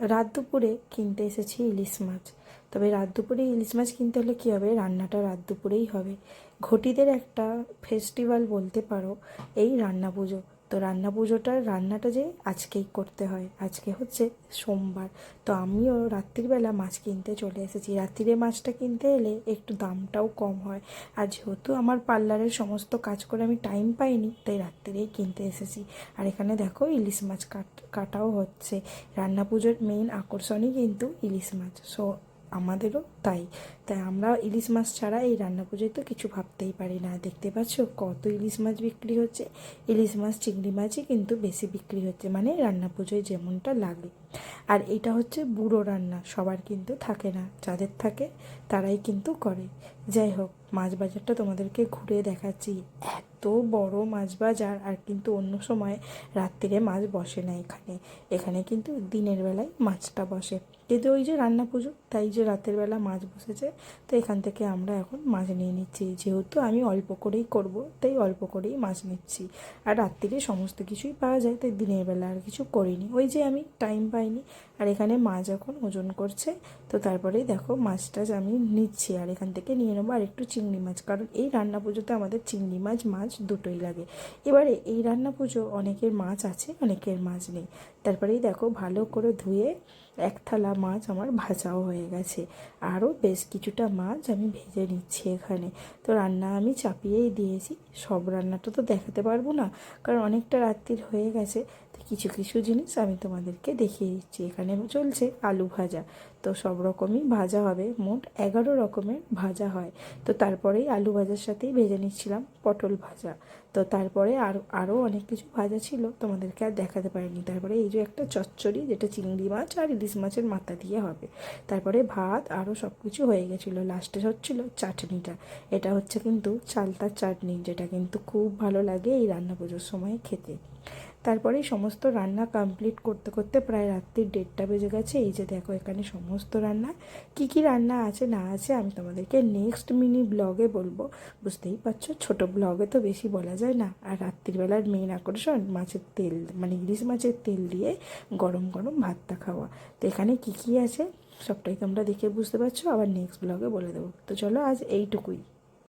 রাত দুপুরে কিনতে এসেছি ইলিশ মাছ। তবে রাত দুপুরে ইলিশ মাছ কিনতে হলে কী হবে? রান্নাটা রাত দুপুরেই হবে। ঘটিদের একটা ফেস্টিভ্যাল বলতে পারো, এই রান্না পুজো। তো রান্না পুজোটার রান্নাটা যে আজকেই করতে হয়। আজকে হচ্ছে সোমবার। তো আমিও রাত্রিবেলা মাছ কিনতে চলে এসেছি। রাত্রিরে মাছটা কিনতে এলে একটু দামটাও কম হয়। আর যেহেতু আমার পার্লারের সমস্ত কাজ করে আমি টাইম পাইনি, তাই রাত্রিরেই কিনতে এসেছি। আর এখানে দেখো ইলিশ মাছ কাট, কাটাও হচ্ছে। রান্না পুজোর মেইন আকর্ষণই কিন্তু ইলিশ মাছ। সো আমাদেরও তাই। তাই আমরা ইলিশ মাছ ছাড়া এই রান্না পুজোয় তো কিছু ভাবতেই পারি না। দেখতে পাচ্ছ কত ইলিশ মাছ বিক্রি হচ্ছে। ইলিশ মাছ, চিংড়ি মাছই কিন্তু বেশি বিক্রি হচ্ছে মানে রান্না পুজোয় যেমনটা লাগে। আর এটা হচ্ছে বুড়ো রান্না, সবার কিন্তু থাকে না। যাদের থাকে তারাই কিন্তু করে। যাই হোক মাছ বাজারটা তোমাদেরকে ঘুরে দেখাচ্ছি। এত বড় মাছ বাজার আর কিন্তু অন্য সময় রাত্রিরে মাছ বসে না এখানে। এখানে কিন্তু দিনের বেলায় মাছটা বসে। কিন্তু ওই যে রান্না পুজো, তাই যে রাতের বেলা মাছ বসেছে, তো এখান থেকে আমরা এখন মাছ নিয়ে নিচ্ছি। যেহেতু আমি অল্প করেই করব, তাই অল্প করেই মাছ নিচ্ছি। আর রাত্রিরে সমস্ত কিছুই পাওয়া যায়, তাই দিনের বেলা আর কিছু করিনি। ওই যে আমি টাইম পাইনি, আর এখানে মাছ এখন ওজন করছে, তো তারপরেই দেখো মাছটা আমি নিচ্ছি, আর এখান থেকে নিয়ে নেব আর একটু চিংড়ি মাছ, কারণ এই রান্না পুজোতে আমাদের চিংড়ি মাছ মাছ দুটোই লাগে। এবারে এই রান্না পুজো অনেকের মাছ আছে, অনেকের মাছ নেই। তারপরেই দেখো ভালো করে ধুয়ে এক থালা মাছ আমার ভাজাও হয়ে গেছে। আরও বেশ কিছুটা মাছ আমি ভেজে নিচ্ছি এখানে। তো রান্না আমি চাপিয়েই দিয়েছি। সব রান্নাটা তো দেখাতে পারব না, কারণ অনেকটা রাত্রির হয়ে গেছে। তো কিছু কিছু জিনিস আমি তোমাদেরকে দেখিয়ে দিচ্ছি। এখানে চলছে আলু ভাজা। তো সব রকমই ভাজা হবে। মোট এগারো রকমের ভাজা হয়। তো তারপরেই আলু ভাজার সাথেই ভেজে নিচ্ছিলাম পটল ভাজা। তো তারপরে আরও আরও অনেক কিছু ভাজা ছিল। তোমাদেরকে আর দেখাতে পারিনি। তারপরে এই যে একটা চচ্চড়ি, যেটা চিংড়ি মাছ আর ইলিশ মাছের মাথা দিয়ে হবে। তারপরে ভাত আরও সব কিছু হয়ে গেছিল। লাস্টে হচ্ছিল চাটনিটা। এটা হচ্ছে কিন্তু চালতার চাটনি, যেটা কিন্তু খুব ভালো লাগে এই রান্না পুজোর সময় খেতে। তারপরে সমস্ত রান্না কমপ্লিট করতে করতে প্রায় রাত্রির দেড়টা বেজে গেছে। এই যে দেখো এখানে সমস্ত রান্না, কি কি রান্না আছে না আছে আমি তোমাদেরকে নেক্সট মিনি ব্লগে বলব। বুঝতেই পারছ? ছোট ব্লগে তো বেশি বলা যায় না। আর রাত্রিবেলার মেন আকর্ষণ মাছের তেল মানে ইলিশ মাছের তেল দিয়ে গরম গরম ভাতটা খাওয়া। তো এখানে কি কি আছে? সবটাই তোমরা দেখে বুঝতে পারছ। আবার নেক্সট ব্লগে বলে দেবো। তো চলো আজ এইটুকুই।